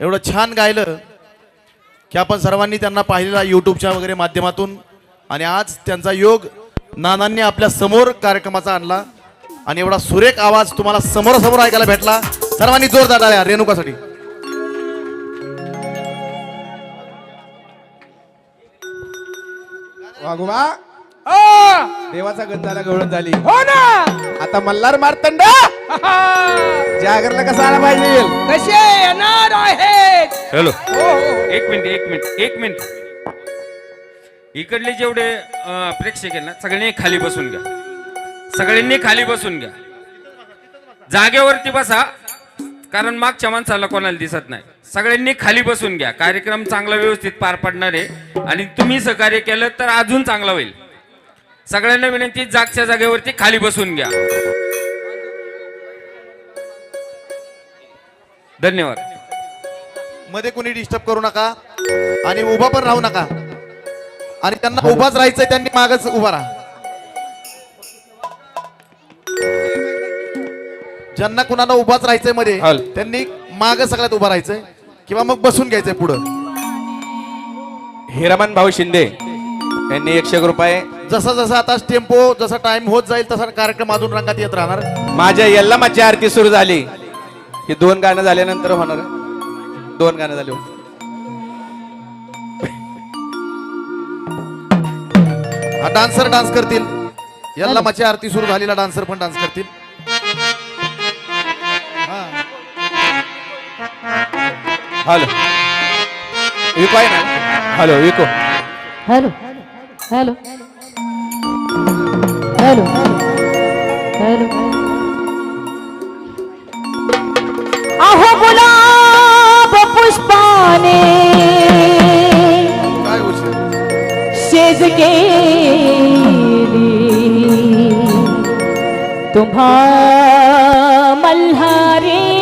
एवढं छान गायलं की आपण सर्वांनी त्यांना पाहिलेला यूट्यूबच्या वगैरे माध्यमातून. आणि आज त्यांचा योग नानांनी आपल्यासमोर कार्यक्रमाचा आणला. आणि एवढा सुरेख आवाज तुम्हाला समोरासमोर ऐकायला भेटला. सर्वांनी जोरदार टाळ्या रेणुकासाठी. वागोबा देवाचा गंधाला गवळण झाली. हो ना. आता मल्हार मारतंड. जागरला कसा आला पाहिजे कसे येणार आहेत? हॅलो. हो हो. एक मिनिट एक मिनिट एक मिनिट. इकडले जेवढे अं, प्रेक्षक आहेत ना सगळ्यांनी खाली बसून घ्या. सगळ्यांनी खाली बसून घ्या. जागेवरती बसा कारण मागच्या माणसाला कोणाला दिसत नाही. सगळ्यांनी खाली बसून घ्या. कार्यक्रम चांगला व्यवस्थित पार पडणार आहे. आणि तुम्ही सहकार्य केलं तर अजून चांगला होईल. सगळ्यांना विनंती जागच्या जागेवरती खाली बसून घ्या. धन्यवाद. मध्ये कोणी डिस्टर्ब करू नका आणि उभा पण राहू नका. आणि त्यांना उभाच राहायचंय त्यांनी मागच उभा राहा. ज्यांना कुणाला उभाच राहायचंयमध्ये हल. त्यांनी माग सगळ्यात उभा राहायचंय. किंवा मग बसून घ्यायचंय पुढं. हिरामन भाऊ शिंदे यांनी एकशे एक रुपये जसा जसा आता टेम्पो जसा टाइम होत जाईल तसा कार्यक्रम अजून रंगात येत राहणार. माझ्या यल्लामाची आरती सुरू झाली. ही दोन गाणं झाल्यानंतर होणार. आहे. दोन गाणं झाले. होते. हा डान्सर डान्स करतील. यल्लामाची आरती सुरू झालेला डान्सर पण डान्स करतील. हा. हॅलो विको आहे ना? Hello Vicco hello hello hello hello अहो गुलाब पुष्पाने। शेज? के तुम्हा मल्हारी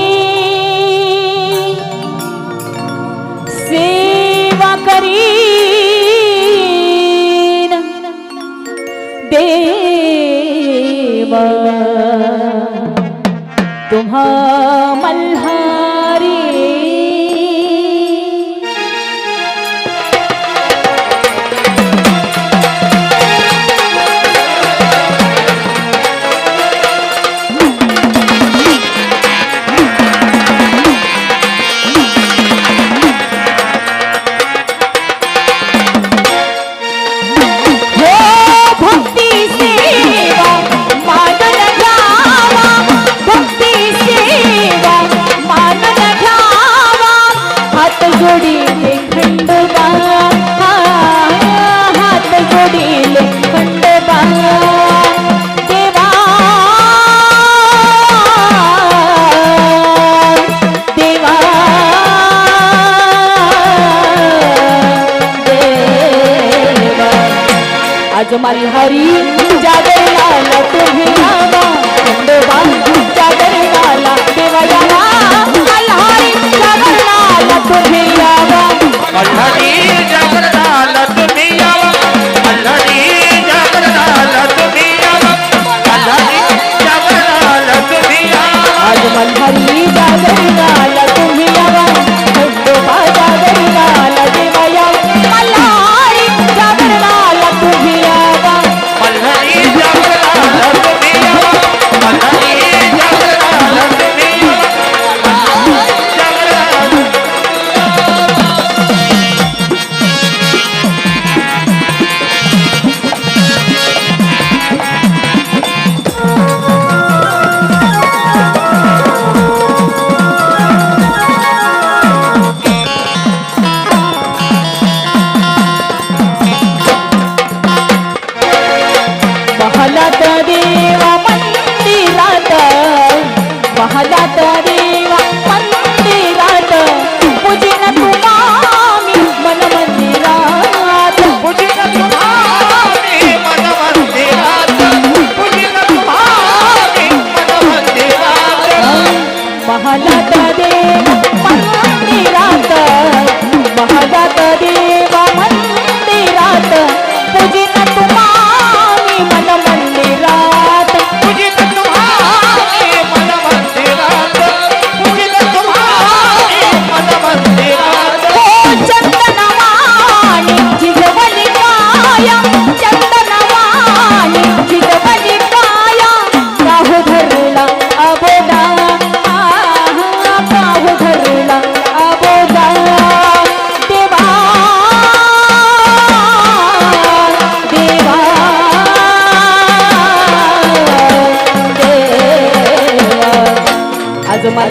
देव तुम्हा आज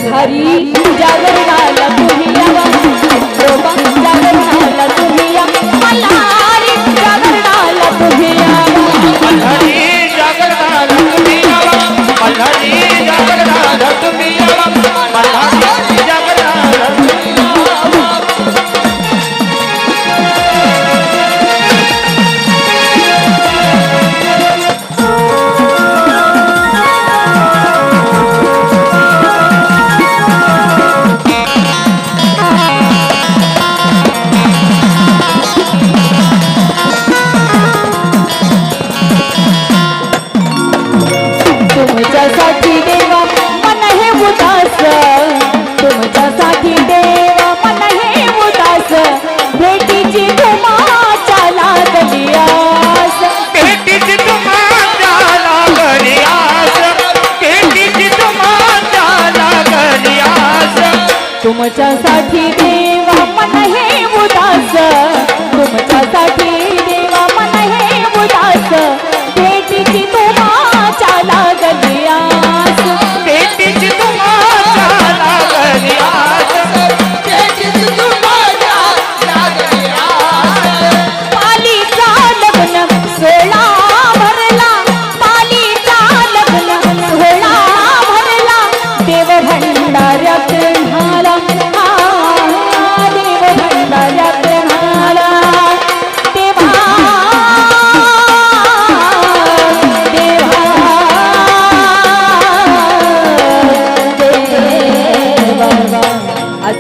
हरी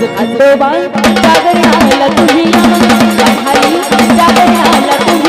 आज खंडोबा आला तुम्ही जागर आला तुम्ही